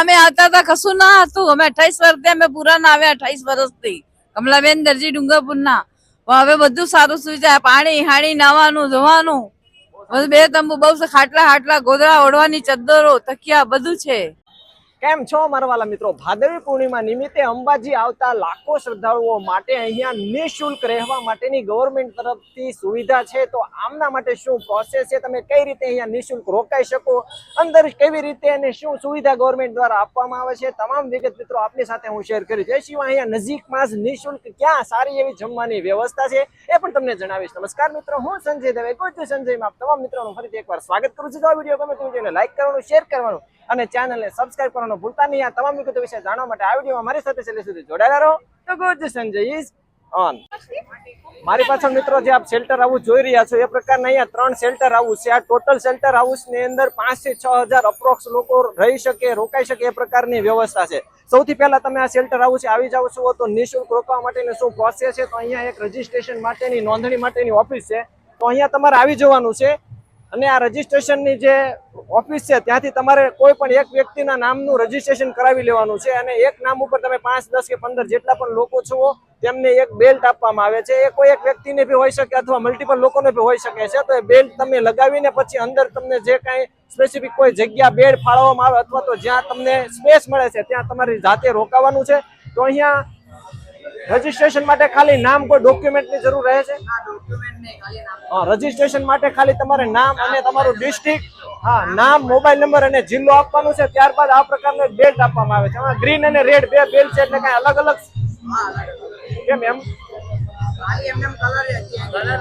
અમે આવતા હતા, કશું ના હતું. અમે અઠાઈસ વર્ષથી અમે પૂરા ના આવ્યા અઠાઈસ વર્ષથી. કમલાબેન, દરજી ડુંગરપુરના. ના હવે બધું સારું સુવિધા પાણી હાણી નાવાનું, ધોવાનું. બે તંબુ, બહુ ખાટલા ખાટલા ગોદરા ઓઢવાની, ચદ્દરો, તકિયા, બધું છે. કેમ છો મારા વાલા મિત્રો? ભાદરવી પૂર્ણિમા નિમિત્તે અંબાજી આવતા લાખો શ્રદ્ધાળુઓ માટે અહીંયા નિઃશુલ્ક રહેવા માટેની ગવર્મેન્ટ તરફથી સુવિધા છે. તો આમના માટે શું પ્રોસેસ છે? તમે કઈ રીતે અહીંયા નિઃશુલ્ક રોકાઈ શકો? અંદર કેવી રીતે અને શું સુવિધા ગવર્મેન્ટ દ્વારા આપવામાં આવે છે? તમામ વિગત મિત્રો આપની સાથે હું શેર કરીશ એ સિવાય અહીંયા નજીકમાં જ નિઃશુલ્ક ક્યાં સારી એવી જમવાની વ્યવસ્થા છે એ પણ તમને જણાવીશ. નમસ્કાર મિત્રો, હું સંજય દવે. કોઈ સંજયમાં તમામ મિત્રોનું ફરીથી એકવાર સ્વાગત કરું છું. તો આ વીડિયો ગમે તો વિડીયોને લાઈક કરવાનું શેર કરવાનું અને ચેનલને સબસ્ક્રાઇબ કરવાનો ભૂલતા નહીં. આ તમામ વિગતો વિશે જાણવા માટે આ વિડીયોમાં મારી સાથે છેલ્લે સુધી જોડાયેલા રહો. તો ગુડ સંજય ઇઝ ઓન મારી પાછળ મિત્રો જે આપ શેલ્ટર હાઉસ જોઈ રહ્યા છો, એ પ્રકારના અહીંયા ત્રણ શેલ્ટર હાઉસ છે. આ ટોટલ શેલ્ટર હાઉસની અંદર પાંચથી છ હજાર અપ્રોક્સ લોકો રહી શકે, રોકાઈ શકે એ પ્રકારની વ્યવસ્થા છે. સૌથી પહેલા તમે આ શેલ્ટર હાઉસે આવી જાવ છો, તો નિઃશુલ્ક રોકવા માટેની શું પ્રોસેસ છે? તો અહીંયા એક રજીસ્ટ્રેશન માટેની, નોંધણી માટેની ઓફિસ છે. તો અહીંયા તમારે આવી જવાનું છે. અને આ રજીસ્ટ્રેશનની જે ઓફિસ છે, ત્યાંથી તમારે કોઈ પણ એક વ્યક્તિના નામનું રજીસ્ટ્રેશન કરાવી લેવાનું છે અને એક નામ ઉપર તમે પાંચ, દસ કે પંદર જેટલા પણ લોકો છો, તેમને એક બેલ્ટ આપવામાં આવે છે. એ કોઈ એક વ્યક્તિને બી હોઈ શકે અથવા મલ્ટિપલ લોકોને બી હોઈ શકે છે, તો એ બેલ્ટ તમે લગાવીને પછી અંદર તમને જે કાંઈ સ્પેસિફિક કોઈ જગ્યા બેડ ફાળવવામાં આવે અથવા તો જ્યાં તમને સ્પેસ મળે છે, ત્યાં તમારી જાતે રોકાવાનું છે. તો અહીંયા રજીસ્ટ્રેશન માટે ખાલી નામ કોઈ ડોક્યુમેન્ટની જરૂર રહે છે? હા રજીસ્ટ્રેશન માટે ખાલી તમારે નામ અને તમારું ડિસ્ટ્રિક્ટ હા નામ મોબાઈલ નંબર અને જિલ્લો આપવાનું છે. ત્યારબાદ આ પ્રકારનો બેલ્ટ આપવામાં આવે છે. આમાં ગ્રીન અને રેડ બે બેલ્ટ છે એટલે કઈ અલગ અલગ કેમ એમ?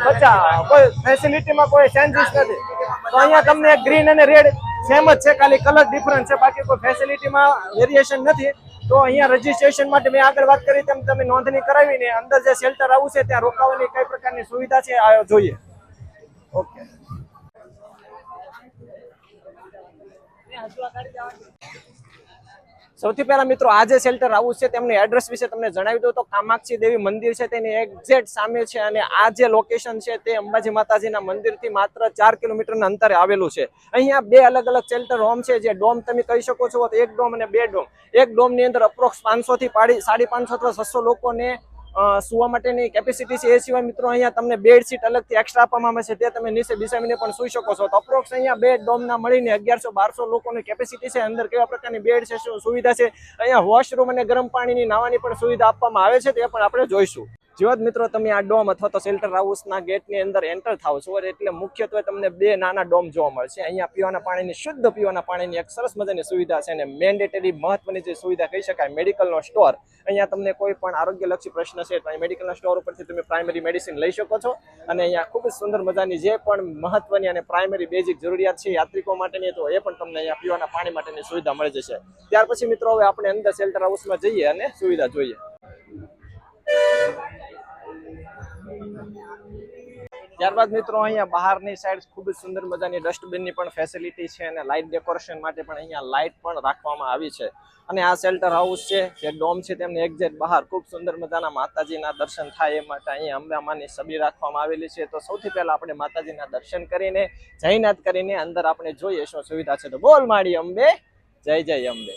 અચ્છા કોઈ ફેસિલિટીમાં કોઈ ચેન્જીસ નથી. તો અહીંયા તમને ગ્રીન અને રેડ સેમ જ છે ખાલી કલર ડિફરન્સ છે. બાકી કોઈ ફેસિલિટીમાં વેરિએશન નથી. તો અહીંયા રજીસ્ટ્રેશન માટે મેં આગળ વાત કરી તેમ તમે નોંધણી કરાવીને અંદર જે શેલ્ટર આવું છે ત્યાં રોકાવાની કઈ પ્રકારની સુવિધા છે આ જોઈએ. ઓકે સૌથી પહેલા મિત્રો આ જે શેલ્ટર હાઉસ છે, તેમની એડ્રેસ વિશે તમને જણાવી દઉં. તો કામાક્ષી દેવી મંદિર છે, તેની એક્ઝેક્ટ સામે છે અને આ જે લોકેશન છે, તે અંબાજી માતાજીના મંદિરથી માત્ર ચાર કિલોમીટરના અંતરે આવેલું છે. અહીંયા બે અલગ અલગ શેલ્ટર હોમ છે, જે ડોમ તમે કહી શકો છો એક ડોમ અને બે ડોમ. એક ડોમની અંદર અપ્રોક્સ પાંચસોથી સાડી પાંચસો અથવા છસો લોકોને સુવા માટેની કેપેસિટી છે. એ સિવાય મિત્રો અહીંયા તમને બેડશીટ અલગથી એક્સ્ટ્રા આપવામાં આવે છે. તે તમે નીચે બિસાવીને પણ સુઈ શકો છો. તો અપ્રોક્સ અહીંયા બે ડોમના મળીને અગિયારસો બારસો લોકોની કેપેસિટી છે. અંદર કેવા પ્રકારની બેડ છે સુવિધા છે? અહીંયા વોશરૂમ અને ગરમ પાણીની નાવાની પણ સુવિધા આપવામાં આવે છે. તે પણ આપણે જોઈશું. જેવા જ મિત્રો, તમે આ ડોમ અથવા તો શેલ્ટર હાઉસના ગેટની અંદર એન્ટર થાવ છો એટલે મુખ્યત્વે તમને બે નાના ડોમ જોવા મળશે. અહીંયા પીવાના પાણીની, શુદ્ધ પીવાના પાણીની એક સરસ મજાની સુવિધા છે અને મેન્ડેટરી મહત્વની જે સુવિધા કહી શકાય મેડિકલનો સ્ટોર અહીંયા તમને કોઈ પણ આરોગ્યલક્ષી પ્રશ્ન છે તો મેડિકલના સ્ટોર ઉપરથી તમે પ્રાઇમરી મેડિસિન લઈ શકો છો. અને અહીંયા ખૂબ જ સુંદર મજાની જે પણ મહત્વની અને પ્રાઇમરી બેઝિક જરૂરિયાત છે યાત્રિકો માટેની, તો એ પણ તમને અહીંયા પીવાના પાણી માટેની સુવિધા મળી જશે. ત્યાર પછી મિત્રો, હવે આપણે અંદર શેલ્ટર હાઉસમાં જઈએ અને સુવિધા જોઈએ. ત્યારબાદ મિત્રો અહીંયા બહારની સાઈડ ખૂબ જ સુંદર મજાની ડસ્ટબિનની પણ ફેસિલિટી છે અને લાઇટ ડેકોરેશન માટે પણ અહીંયા લાઇટ પણ રાખવામાં આવી છે. અને આ શેલ્ટર હાઉસ છે, જે ડોમ છે, તેમને એક્ઝેટ બહાર ખૂબ સુંદર મજાના માતાજીના દર્શન થાય એ માટે અહીંયા અંબામાની છબી રાખવામાં આવેલી છે. તો સૌથી પહેલા આપણે માતાજીના દર્શન કરીને, જયનાથ કરીને અંદર આપણે જોઈએ શું સુવિધા છે. તો બોલ માડી અંબે, જય જય અંબે.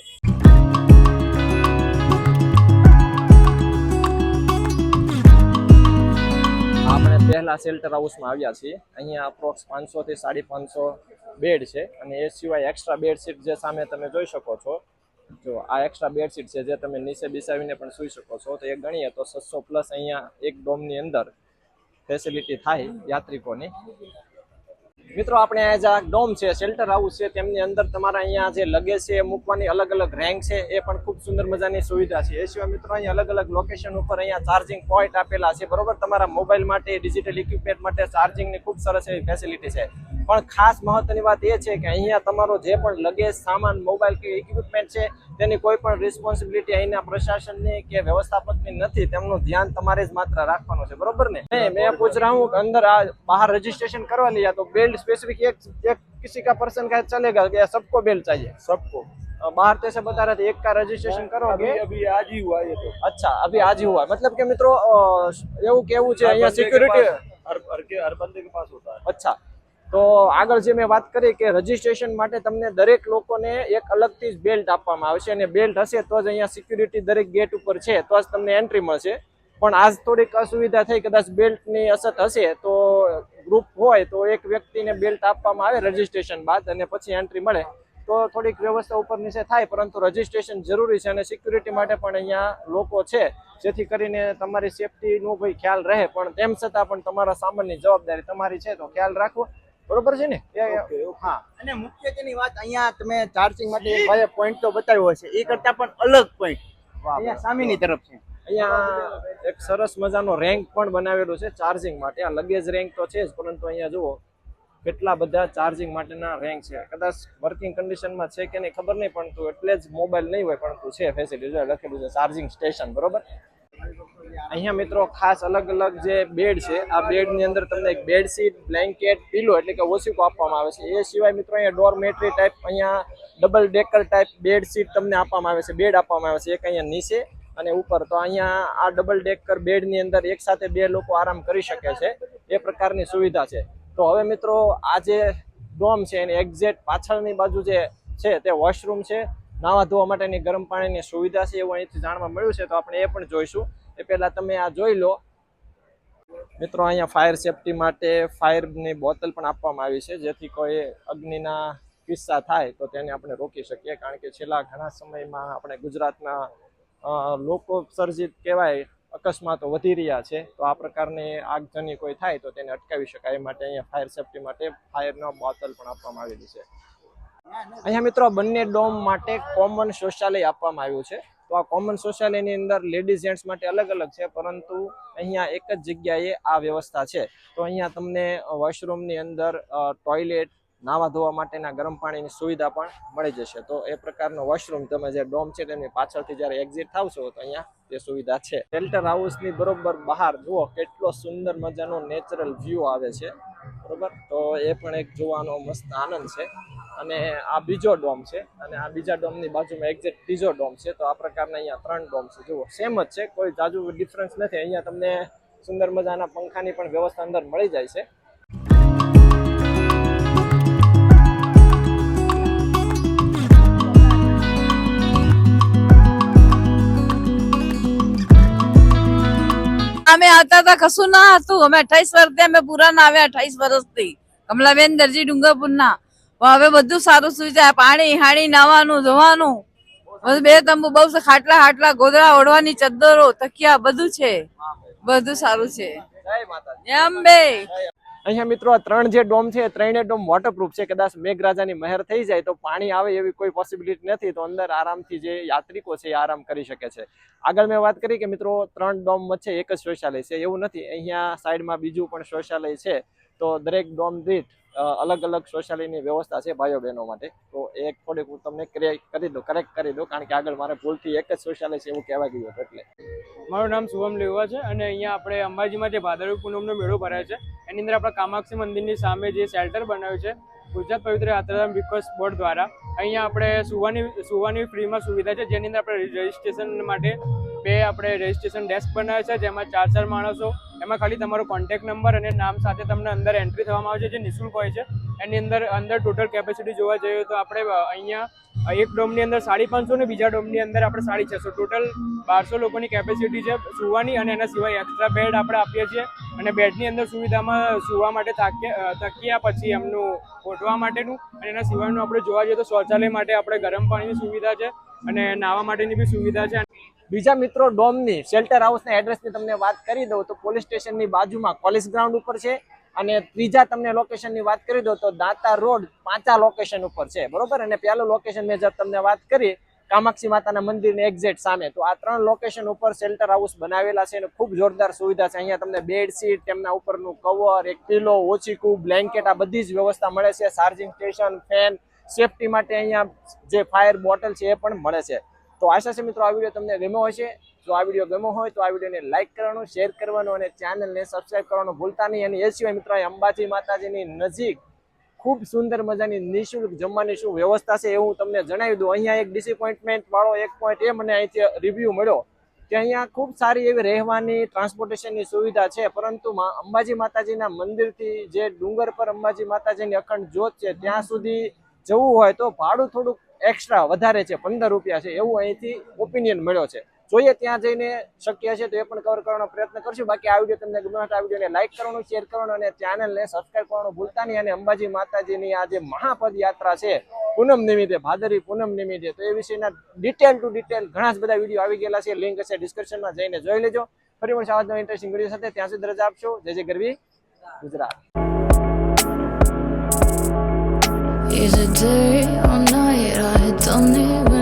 પહેલા શેલ્ટર હાઉસમાં આવ્યા છીએ. અહીંયા અપ્રોક્સ પાંચસો થી સાડી પાંચસો બેડ છે અને એ સિવાય એક્સ્ટ્રા બેડશીટ જે સામે તમે જોઈ શકો છો, જો આ એક્સ્ટ્રા બેડશીટ છે જે તમે નીચે બિસાવીને પણ સૂઈ શકો છો, તો એ ગણીએ તો છસો પ્લસ અહીંયા એક ડોમની અંદર ફેસિલિટી થાય યાત્રિકોની. મિત્રો, આપણે આ જે ડોમ છે શેલ્ટર હાઉસ છે, તેમની અંદર તમારા અહીંયા જે લગેજ છે, એ મૂકવાની અલગ અલગ રેન્ક છે, એ પણ ખૂબ સુંદર મજાની સુવિધા છે. એ સિવાય મિત્રો, અહીંયા અલગ અલગ લોકેશન ઉપર અહીંયા ચાર્જિંગ પોઈન્ટ આપેલા છે. બરોબર? તમારા મોબાઈલ માટે ડિજિટલ ઇક્વિપમેન્ટ માટે ચાર્જિંગની ખૂબ સરસ એવી ફેસિલિટી છે. પણ ખાસ મહત્વની વાત એ છે કે અહીંયા તમારો જે પણ લગેજ સામાન મોબાઈલ કે ઇક્વિપમેન્ટ છે તેની કોઈ પણ રિસ્પોન્સિબિલિટી અહીંના પ્રશાસનની કે વ્યવસ્થાપકની નથી તેમનું ધ્યાન તમારે જ માત્ર રાખવાનું છે બરોબર ને નહીં, मैं पूछ रहा हूँ अंदर आ, बाहर रजिस्ट्रेशन करवा लिया तो बेल्ट स्पेसिफिक एक एक किसी का पर्सन का चलेगा या सबको बेल्ट चाहिए सबको अ, बाहर तो ऐसे बता रहे थे एक का रजिस्ट्रेशन करोगे अभी अभी आज ही हुआ ये तो अच्छा अभी आज ही हुआ मतलब કે મિત્રો અ, એવું કેવું છે हर અહીંયા बंदे के સિક્યુરિટી पास- हर हर के हर बंदे के पास होता है અચ્છા તો આગળ જે મેં વાત કરી કે રજીસ્ટ્રેશન માટે તમને દરેક લોકોને એક અલગથી જ બેલ્ટ આપવામાં આવશે અને બેલ્ટ હશે તો જ અહીંયા સિક્યુરિટી દરેક ગેટ ઉપર છે, તો જ તમને એન્ટ્રી મળશે. પણ આજ થોડીક અસુવિધા થઈ, કદાચ બેલ્ટની અસર હશે તો ગ્રુપ હોય તો એક વ્યક્તિને બેલ્ટ આપવામાં આવે રજીસ્ટ્રેશન બાદ અને પછી એન્ટ્રી મળે. તો થોડીક વ્યવસ્થા ઉપર નીચે થાય, પરંતુ રજીસ્ટ્રેશન જરૂરી છે અને સિક્યુરિટી માટે પણ અહીંયા લોકો છે, જેથી કરીને તમારી સેફટીનો કોઈ ખ્યાલ રહે. પણ તેમ છતાં પણ તમારા સામાનની જવાબદારી તમારી છે, તો ખ્યાલ રાખવો બરોબર છે ને? હા. અને મુખ્ય તેની વાત અહીંયા તમે ચાર્જિંગ માટે એક ભાઈએ પોઈન્ટ તો બતાવ્યો હશે. એ કરતા પણ અલગ પોઈન્ટ અહીંયા સામેની તરફ છે. અહીંયા એક સરસ મજાનો રેન્ક પણ બનાવેલો છે ચાર્જિંગ માટે. આ લગેજ રેન્ક તો છે જ પરંતુ અહીંયા જુઓ કેટલા બધા ચાર્જિંગ માટેના રેન્ક છે. કદાચ વર્કિંગ કન્ડિશનમાં છે કે નહીં ખબર નહીં પરંતુ એટલે જ મોબાઈલ નહીં હોય પરંતુ છે ફેસિલિટી લખેલું છે ચાર્જિંગ સ્ટેશન બરોબર? અહીંયા મિત્રો ખાસ અલગ અલગ જે બેડ છે, આ બેડની અંદર તમને એક બેડશીટ બ્લેન્કેટ પીલો એટલે કે ઓશીકો આપવામાં આવે છે. એ સિવાય મિત્રો અહીંયા ડોરમેટ્રી ટાઈપ અહીંયા ડબલ ડેકર ટાઈપ બેડશીટ તમને આપવામાં આવે છે બેડ આપવામાં આવે છે, એક અહીંયા નીચે અને ઉપર. તો અહીંયા આ ડબલ ડેકર બેડની અંદર એક સાથે બે લોકો આરામ કરી શકે છે, એ પ્રકારની સુવિધા છે. તો હવે મિત્રો આ જે ડોમ છે એની એક્ઝેક્ટ પાછળની બાજુ જે છે તે વોશરૂમ છે. નાવા ધોવા માટેની ગરમ પાણીની સુવિધા છે એવું અહીંથી જાણવા મળ્યું છે, તો આપણે એ પણ જોઈશું. એ પહેલા તમે આ જોઈ લો. મિત્રો, અહીંયા ફાયર સેફટી માટે ફાયરની બોટલ પણ આપવામાં આવી છે, જેથી કોઈ અગ્નિના કિસ્સા થાય તો તેને આપણે રોકી શકીએ, કારણ કે છેલ્લા ઘણા સમયમાં આપણે ગુજરાતના લોકો સર્જિત કહેવાય, અકસ્માતો વધી રહ્યા છે. તો આ પ્રકારની આગજની કોઈ થાય તો તેને અટકાવી શકાય. એ માટે અહીંયા ફાયર સેફટી માટે ફાયરનો બોટલ પણ આપવામાં આવેલી છે. અહીંયા મિત્રો, બંને ડોમ માટે કોમન શૌચાલય આપવામાં આવ્યું છે. તો આ કોમન શૌચાલયની અંદર લેડીઝ જેન્ટ્સ માટે અલગ અલગ છે, પરંતુ અહીંયા એક જ જગ્યાએ આ વ્યવસ્થા છે. તો અહીંયા તમને વોશરૂમની અંદર ટોયલેટ નાવા ધોવા માટેના ગરમ પાણીની સુવિધા પણ મળી જશે. તો એ પ્રકારનો વોશરૂમ તમે જે ડોમ છે તેની પાછળથી જ્યારે એક્ઝિટ થાવશો તો અહીંયા તે સુવિધા છે. શેલ્ટર હાઉસની બરોબર બહાર જુઓ, કેટલો સુંદર મજાનો નેચરલ વ્યૂ આવે છે. બરોબર? તો એ પણ એક જોવાનો મસ્ત આનંદ છે. અને આ બીજો ડોમ છે. અને આ બીજા ડોમની બાજુમાં એક્ઝેક્ટ ત્રીજો ડોમ છે. તો આ પ્રકારના અહીંયા ત્રણ ડોમ છે. જુઓ સેમ જ છે. કોઈ જાજુ ડિફરન્સ નથી. અહીંયા તમને સુંદર મજાના પંખાની પણ વ્યવસ્થા અંદર મળી જાય છે. અમે આવતા હતા કશું ના હતું. અમે અઠાઈસ વર્ષથી અમે પૂરા ના આવ્યા અઠાઈસ વર્ષથી. કમલાબેન દરજી ડુંગરપુરના. પણ હવે બધું સારું સુવિધા પાણી હાણી, નાવાનું, ધોવાનું. બે તંબુ, બહુ ખાટલા ખાટલા ગોદડા, ઓઢવાની, ચદ્દરો, તકિયા, બધું છે. બધું સારું છે. એમ બે અહીંયા મિત્રો ત્રણ જે ડોમ છે, એ ત્રણેય ડોમ વોટરપ્રૂફ છે. કદાચ મેઘરાજાની મહેર થઈ જાય તો પાણી આવે એવી કોઈ પોસિબિલિટી નથી, તો અંદર આરામથી જે યાત્રિકો છે એ આરામ કરી શકે છે. આગળ મેં વાત કરી કે મિત્રો, ત્રણ ડોમ વચ્ચે એક જ શૌચાલય છે. એવું નથી, અહીંયા સાઈડમાં બીજું પણ શૌચાલય છે. તો દરેક ડોમ દીઠ અલગ અલગ શૌચાલયની વ્યવસ્થા છે ભાઈઓ બહેનો માટે. તો એક થોડીક હું તમને કરી દઉં કરેક્ટ કરી દઉં, કારણ કે આગળ મારે ભૂલથી એક જ શૌચાલય છે એવું કહેવા ગયું એટલે. મારું નામ શુભમ લેવા છે અને અહીંયા આપણે અંબાજીમાં જે ભાદરવી પૂનમનો મેળો ભરાય છે. એની અંદર આપણા કામાક્ષી મંદિરની સામે જે શેલ્ટર બનાવ્યું છે, ગુજરાત પવિત્ર યાત્રાધામ વિકાસ બોર્ડ દ્વારા. અહીંયા આપણે સુવાની સુવાની ફ્રીમાં સુવિધા છે, જેની અંદર આપણે રજિસ્ટ્રેશન માટે બે આપણે રજિસ્ટ્રેશન ડેસ્ક બનાવ્યા છે, જેમાં ચાર ચાર માણસો. એમાં ખાલી તમારો કોન્ટેક્ટ નંબર અને નામ સાથે તમને અંદર એન્ટ્રી થવામાં આવે છે જે નિઃશુલ્ક હોય છે. એની અંદર અંદર ટોટલ કેપેસિટી જોવા જઈએ તો આપણે અહીંયા એક ડોમની અંદર સાડી પાંચસો ને બીજા ડોમની અંદર આપણે સાડી છસો. ટોટલ બારસો લોકોની કેપેસિટી છે સુવાની અને એના સિવાય એક્સ્ટ્રા બેડ આપણે આપીએ છીએ. અને બેડની અંદર સુવિધામાં સુવા માટે તાકીયા પછી એમનું ગોઠવા માટેનું અને એના સિવાયનું આપણે જોવા જઈએ તો શૌચાલય માટે આપણે ગરમ પાણીની સુવિધા છે અને નાહવા માટેની બી સુવિધા છે. બીજા મિત્રો ડોમની શેલ્ટર હાઉસના એડ્રેસની તમને વાત કરી દઉં તો પોલીસ સ્ટેશનની બાજુમાં કોલેજ ગ્રાઉન્ડ ઉપર છે અને ત્રીજા તમને લોકેશનની વાત કરી દઉં તો દાંતા રોડ પાંચા લોકેશન ઉપર છે, બરોબર? અને પહેલું લોકેશન મેં જબ તમને વાત કરી, કામાક્ષી માતાના મંદિરની એક્ઝેક્ટ સામે, તો આ ત્રણ લોકેશન ઉપર શેલ્ટર હાઉસ બનાવેલા છે અને ખૂબ જોરદાર સુવિધા છે. અહીંયા તમને બેડશીટ તેમના ઉપરનું કવર એક પીલો ઓચીકું બ્લેન્કેટ આ બધી જ વ્યવસ્થા મળે છે. ચાર્જિંગ સ્ટેશન ફેન સેફટી માટે અહીંયા જે ફાયર બોટલ છે એ પણ મળે છે. તો આશા છે મિત્રો, આ વીડિયો તમને ગમ્યો હશે. જો આ વીડિયો ગમ્યો હોય તો આ વિડીયોને લાઇક કરવાનું શેર કરવાનું અને ચેનલને સબસ્ક્રાઈબ કરવાનું ભૂલતા નહીં. અને એ સિવાય મિત્રો અંબાજી માતાજીની નજીક ખૂબ સુંદર મજાની નિઃશુલ્ક જમવાની શું વ્યવસ્થા છે એ હું તમને જણાવી દઉં. અહીંયા એક ડિસઅપોઇન્ટમેન્ટ વાળો એક પોઈન્ટ એ મને અહીંથી રિવ્યૂ મળ્યો કે અહીંયા ખૂબ સારી એવી રહેવાની ટ્રાન્સપોર્ટેશનની સુવિધા છે. પરંતુ અંબાજી માતાજીના મંદિરથી જે ડુંગર પર અંબાજી માતાજીની અખંડ જ્યોત છે, ત્યાં સુધી જવું હોય તો ભાડું થોડુંક એક્સ્ટ્રા વધારે છે, પંદર રૂપિયા છે, એવું અહીંથી ઓપિનિયન મળ્યો છે. જોઈએ ત્યાં જઈને શક્ય છે તો એ પણ કવર કરવાનો પ્રયત્ન કરશું. બાકી આ વીડિયો તમને હોય આ વિડીયોને લાઈક કરવાનું શેર કરવાનું અને ચેનલને સબસ્ક્રાઈબ કરવાનું ભૂલતા નહીં. અને અંબાજી માતાજીની આ જે મહાપદ યાત્રા છે, પૂનમ નિમિત્તે ભાદરી પૂનમ નિમિત્તે, તો એ વિશેના ડિટેલ ટુ ડિટેલ ઘણા જ બધા વીડિયો આવી ગયેલા છે. લિંક હશે ડિસ્ક્રિપ્શનમાં જઈને જોઈ લેજો. ફરી મળશે આવા ઇન્ટરેસ્ટિંગ વીડિયો સાથે. ત્યાં સુધી રજા આપશો. જય જય ગરવી ગુજરાત? don't need